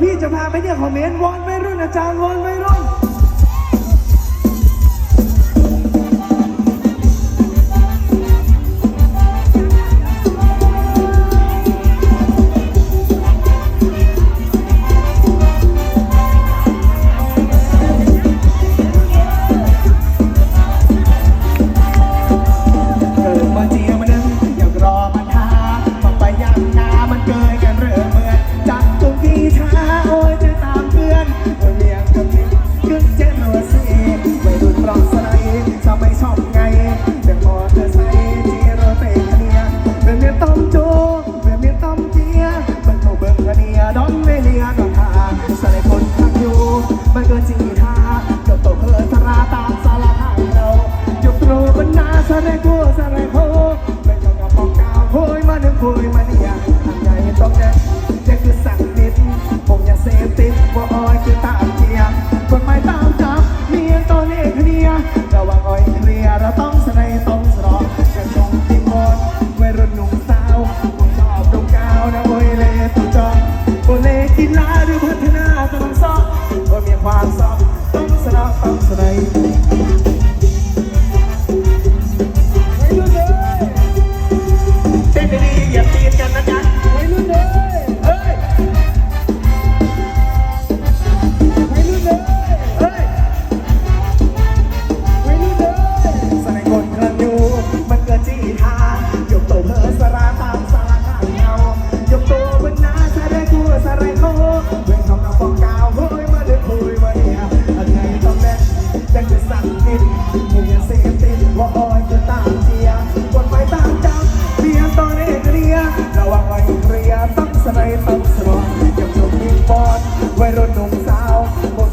พี่จะพาไปเนี่ยคอมเมนต์วอนไม่รุ่นอาจารย์วอนไม่รุ่น tonight. perro de um